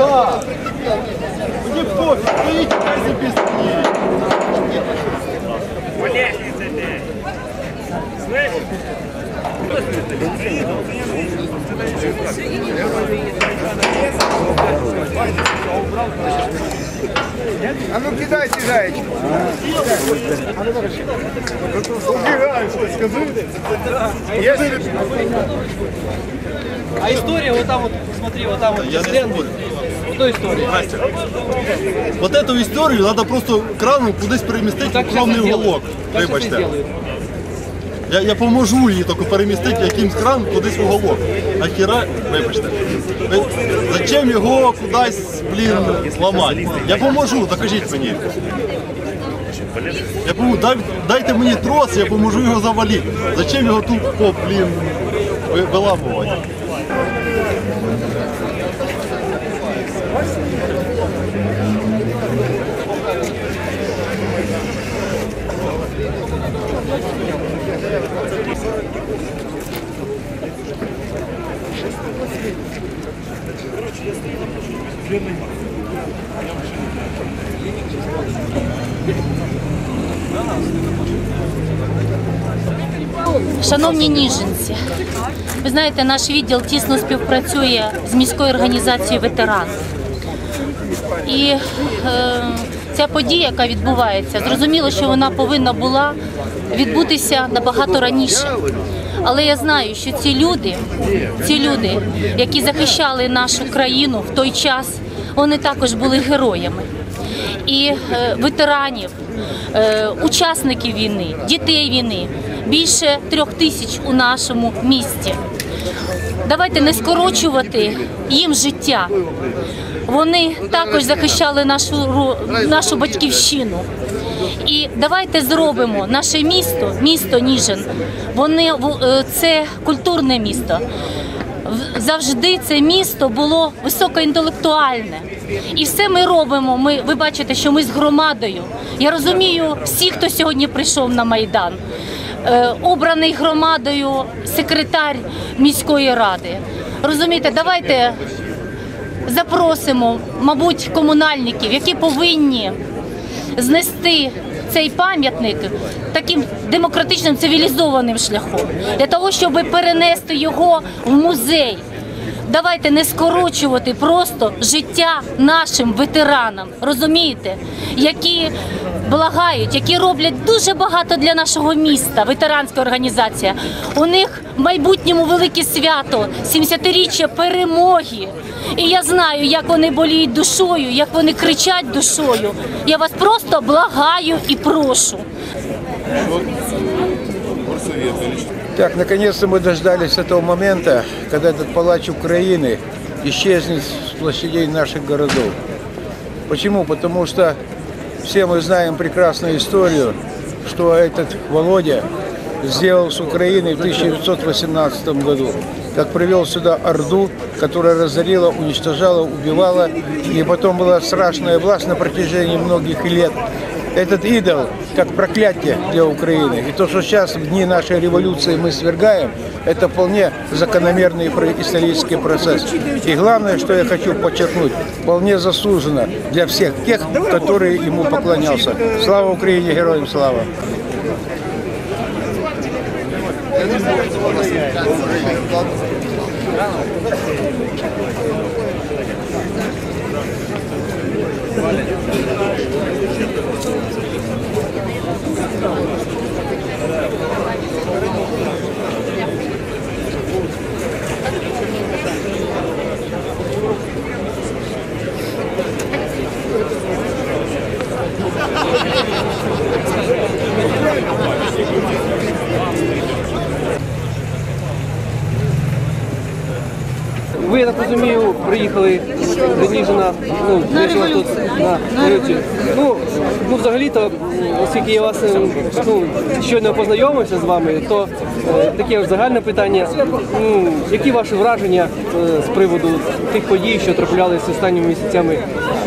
Мне пофиг, стоите каждый без меня. По лестнице ты. Слышишь? А ну кидайте зайчик. Скажи. Если... А история вот там вот, смотри, вот там вот. Я Что история? Вот эту історію треба просто краном кудись перемістити Так в кровний щас і уголок. Так щас і Вибачте. Я, я поможу її тільки перемістити якимсь кран кудись в уголок. А хіра, вибачте. Ви- Зачем його кудись, блін, ламати? Я поможу, докажіть мені. Я поможу, дай, дайте мені трос, я поможу його завалити. Зачем його тут, о, блін, ви- виламувати? Шановні ніженці, ви знаєте, наш відділ тісно співпрацює з міською організацією ветеран. І е, ця подія, яка відбувається, зрозуміло, що вона повинна була відбутися набагато раніше. Але я знаю, що ці люди, ці люди, які захищали нашу країну в той час, вони також були героями. І е, ветеранів, е, учасників війни, дітей війни більше трьох тисяч у нашому місті. Давайте не скорочувати їм життя. Вони також захищали нашу нашу батьківщину. І давайте зробимо наше місто, місто Ніжин. Вони е, це культурне місто. Завжди це місто було високоінтелектуальне. І все ми робимо. Ми, ви бачите, що ми з громадою. Я розумію всіх, хто сьогодні прийшов на Майдан. Е, обраний громадою секретар міської ради. Розумієте, давайте запросимо, мабуть, комунальників, які повинні знести цей пам'ятник таким демократичним цивілізованим шляхом. Для того, щоб перенести його в музей. Давайте не скорочувати просто життя нашим ветеранам, розумієте, які благають, які роблять дуже багато для нашого міста. Ветеранська організація. У них в майбутньому велике свято, 70-річчя перемоги. І я знаю, як вони боліють душою, як вони кричать душою. Я вас просто благаю і прошу. Так, наконец-то мы дождались этого момента, когда этот палач Украины исчезнет с площадей наших городов. Почему? Потому что все мы знаем прекрасную историю, что этот Володя сделал с Украиной в 1918 году. Как привел сюда Орду, которая разорила, уничтожала, убивала. И потом была страшная власть на протяжении многих лет. Этот идол как проклятие для Украины. И то, что сейчас в дни нашей революции мы свергаем, это вполне закономерный исторический процесс. И главное, что я хочу подчеркнуть, вполне заслуженно для всех тех, которые ему поклонялся. Слава Украине, героям слава! Ви, я На революцію. Ну, ну, взагалі-то, оскільки я вас е, ну, щойно познайомився з вами, то е, таке загальне питання. М, які ваші враження е, з приводу тих подій, що траплялися останніми місяцями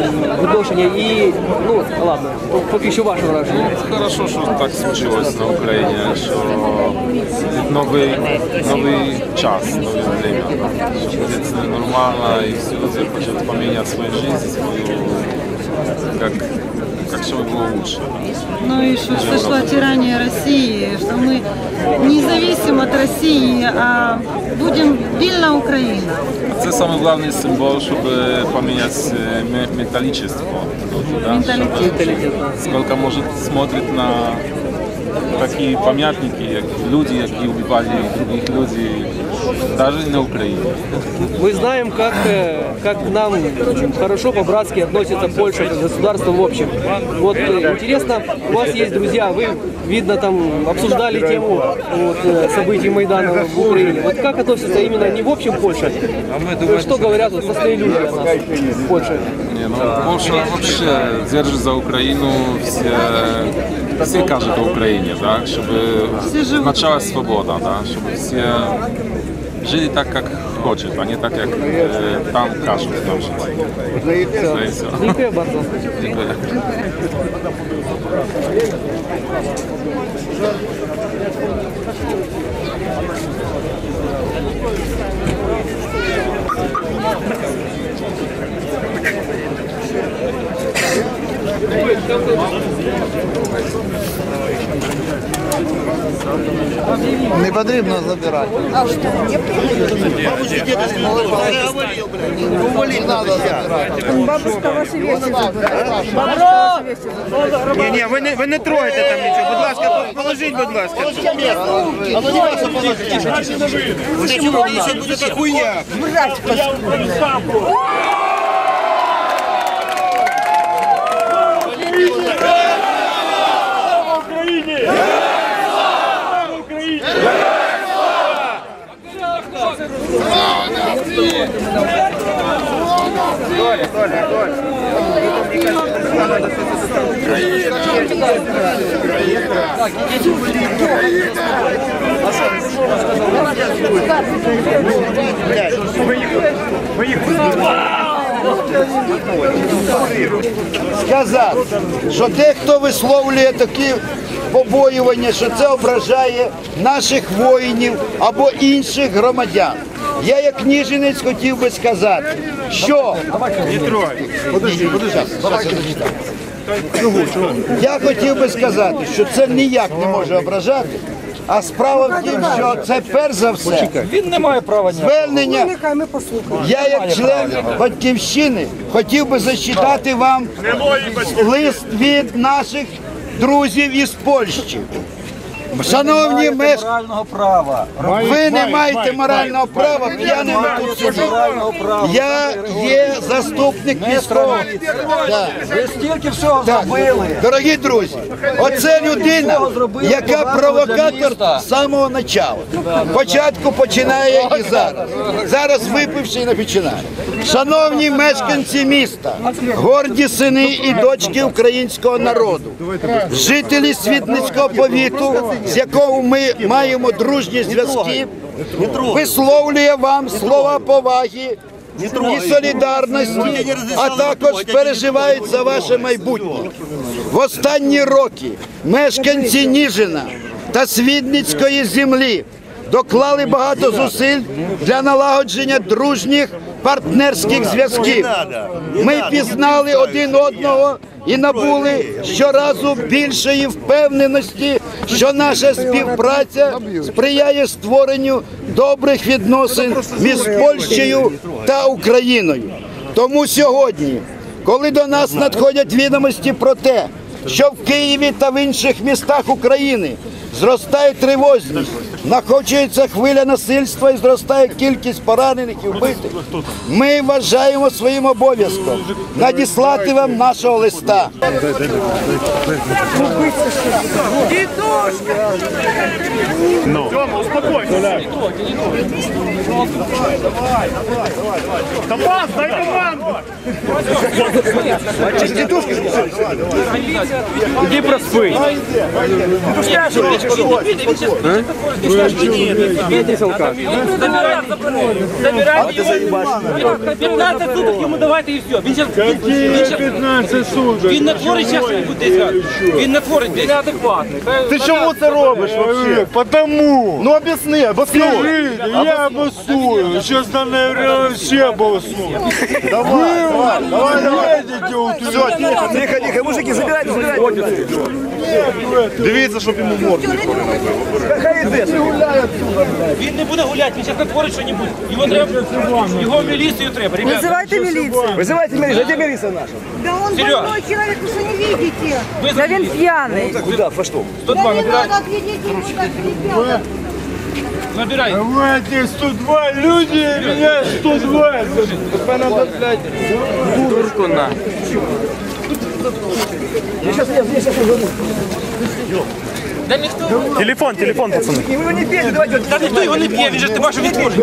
м, відношення? І, ну, ладно, поки що ваше враження. Хорошо, що так случилось на Україні, що новий, новий час, нове время. Що це нормально, і всі люди хочуть поміняти свою життя, свою, как, как чтобы было лучше. Ну и что сошла тирания России, что мы не зависим от России, а будем вільна Україна. Це самый главный символ, щоб поміняти е, ме- металличество. Да? Менталітет. Сколько может смотрит на такі пам'ятники, як люди, які вбивали других людей, навіть на Україні. Мы знаем, как, э, как к нам хорошо по-братски относится Польша как государство в общем. Вот э, интересно, у вас есть друзья, вы, видно, там обсуждали тему вот, э, событий Майдана в Украине. Вот как относятся именно не в общем Польша, а что говорят вот простые люди о нас в Польше? Не, ну, Польша вообще держит за Украину, все, все кажут о Украине, да, чтобы живут началась свобода, да, чтобы все жили так, как хочет, а не так, как э, там кажут и все. Dziękuję bardzo. Dziękuję. Не потрібно забирати. А що? Бабушки діти Бабушка ваші вещи забирає. Ні, ні, ви не, ви не трогайте там нічого. Будь ласка, положіть, будь ласка. А ви м'ясо положите. Чому? Це буде хуйня. Брать. Я. сказати, що дехто висловлює такі побоювання, що це ображає наших воїнів або інших громадян. Я як ніженець хотів би сказати, що я хотів би сказати, що це ніяк не може ображати. А справа в тім, що це перш за все Він не має права звернення. Я як член батьківщини хотів би зачитати вам лист від наших друзів із Польщі. Шановні мешканці, морального права. ви не маєте морального права п'яними тут сидіти. Я є заступник міського. Да. Ви стільки всього Так, зробили. дорогі друзі, оце людина, яка провокатор з самого початку. Початку починає і зараз. Зараз випивши і не починає. Шановні мешканці міста, горді сини і дочки українського народу, жителі Світницького повіту, з якого ми маємо дружні зв'язки, висловлює вам слова поваги і солідарності, а також переживають за ваше майбутнє. В останні роки мешканці Ніжина та Свідницької землі доклали багато зусиль для налагодження дружніх партнерських зв'язків. Ми пізнали один одного і набули щоразу більшої впевненості, що наша співпраця сприяє створенню добрих відносин між Польщею та Україною. Тому сьогодні, коли до нас надходять відомості про те, що в Києві та в інших містах України зростає тривожність, накочується хвиля насильства і зростає кількість поранених і вбитих. Ми вважаємо своїм обов'язком надіслати вам нашого листа. Тьома, успокойся. Команд, дай команду. Иди проспи. На 15 суток йому давайте і все. Він зараз він, щас- 15 суток. він не творить зараз десь. Він не творить десь. Неадекватний. Ти чому це робиш вообще? Потому. Ну об'ясни, об'ясни. Скажи, я обосную. Сейчас там, наверное, все обоснуют. Давай, давай, давай, давай. Едете у Все, тихо, тихо, тихо, мужики, забирайте, забирайте. Дивіться, щоб йому морду. Він не буде гуляти, він зараз не творить щось. Його треба, його в міліцію треба, ребята. Вызывайте милицию. Визивайте міліцію, де міліція наша? Да он Серёж. больной человек, вы что не видите? Вызови Да он милицию. пьяный. Куди, по що? 102, Да не набирай. надо отведите его, как ребенок. Набирай. Давайте 102 люди, меня 120. Турку на. Да ніхто. Телефон, телефон, пацаны. Та ніхто його не п'є, він же ти бачиш, він творить.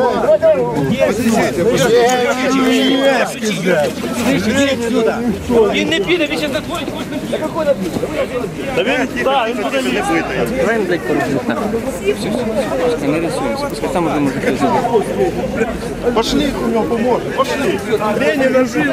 Він не піде, він зараз не творить. Да він, да, він буде лізти. Давай им дать пару минут. Все, все, все. Не рисуемся. Пускай там уже может кто забыть. Пошли, у нього поможе. Пошли. Ленина жив.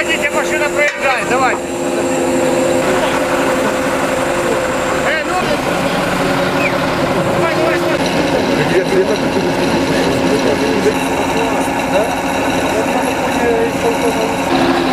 давайте уходите, машина проезжает, давай. Э, ну... Давай, давай, давай. За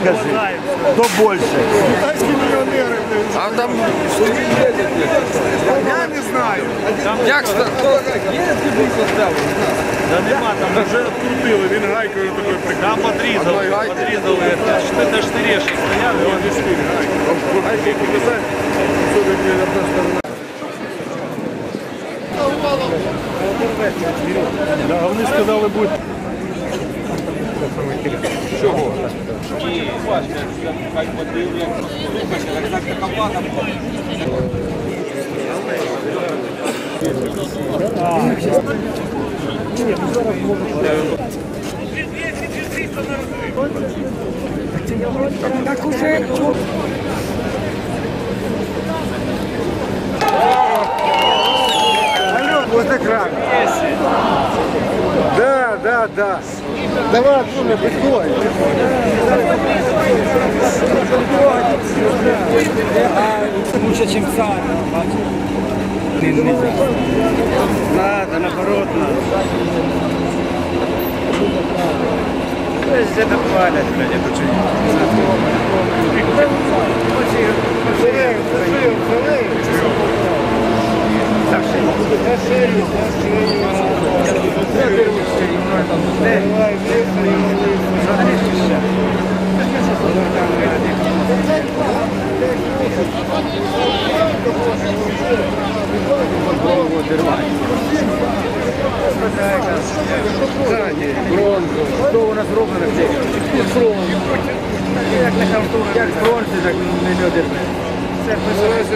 Так і кажи. Хто більше? А там Я не знаю. як ста- Да нема, там вже відкрутили, він гайкою такою прикрив. Там подрізали, подрізали. Це штиріші стояли, і вони штирі гайкою. Гайкою показати, що таке одна сторона. Да, вони сказали, будь. Вот экран. Да, да, да. Давай отсюда, приходи. Лучше, чем царь, бачишь? Надо, наоборот, надо. Здесь это хвалят, блядь, это что-нибудь. Живем, живем, живем. Бронзу. Що у нас зроблено в цій? Як не халтура, як з бронзи, так не люди. Це називається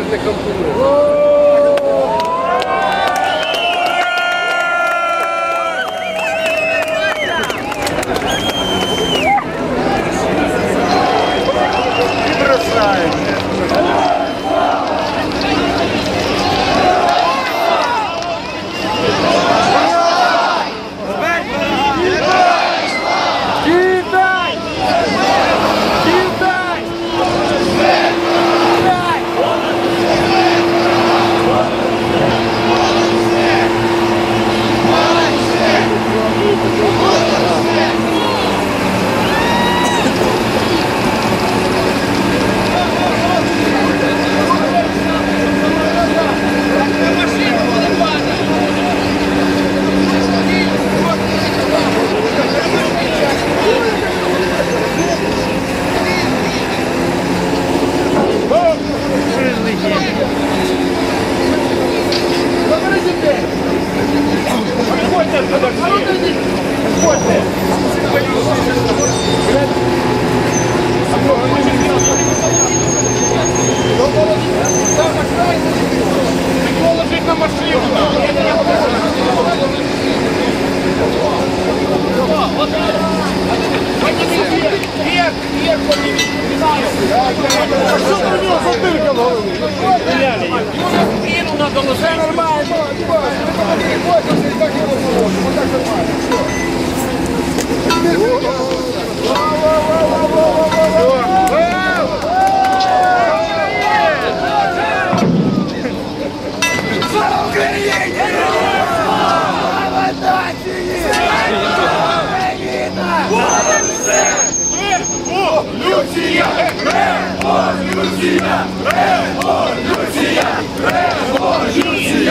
не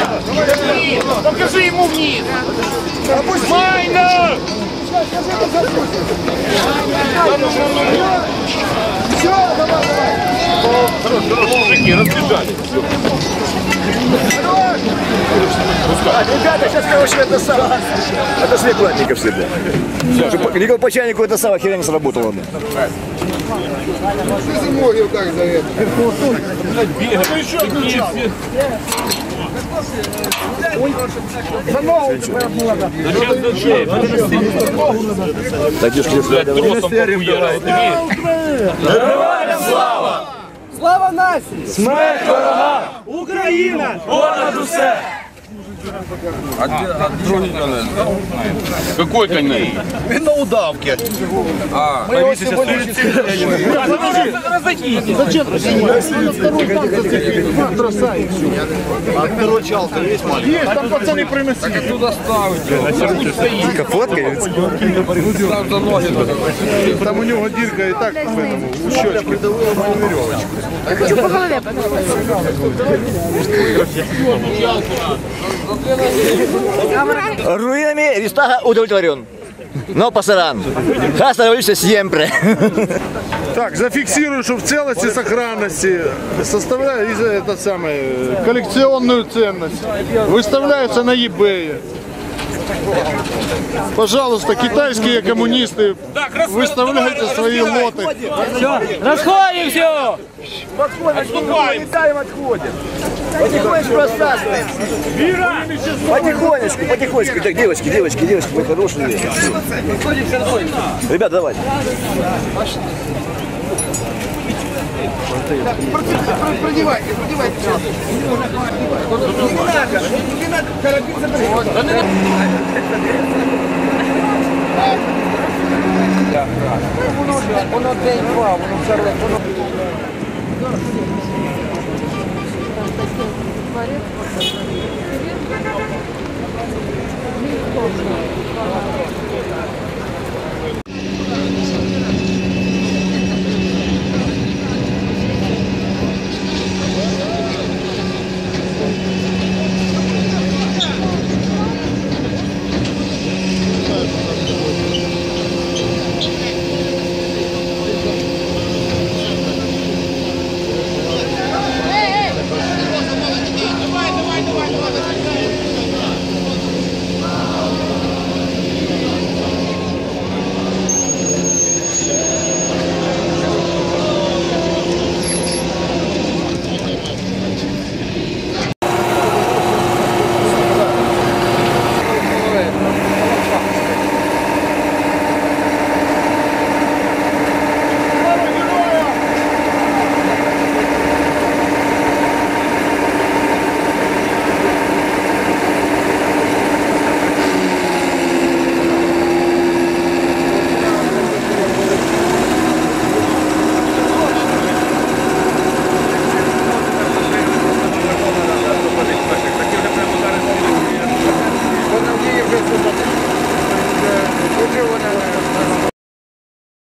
халтура. Покажи йому вниз! Майна! Мужики, разбежались. Ребята, сейчас, короче, это самое. Это с векладников всегда. Чтобы Легал по чайнику это самое херня не сработало. бы. Ты зимой вот так за это. Ну еще. Дадишь ли Слава нації! Смерть ворогам! Україна! Понад усе! Какой конец? на удавке. А, повесить Есть, там пацаны принесли. Так оттуда ставить. Фоткается? Там у нього дірка і так в цьому, у щочці. Хочу по голове Руинами Ристага удовлетворен. Но пасаран. Хаса революция siempre. Так, зафиксирую, что в целости сохранности составляет из- это самое, коллекционную ценность. Выставляется на eBay. Пожалуйста, китайские коммунисты, выставляйте свои лоты. Все, расходим все! Отступаем. отходим. Потихонечку рассасываем. Потихонечку, потихонечку. Так, девочки, девочки, девочки, вы хорошие. Ребята, давайте. Продевайте, продевайте. Не надо, не надо, заберите. Воно день-два, воно все воно... Дворец.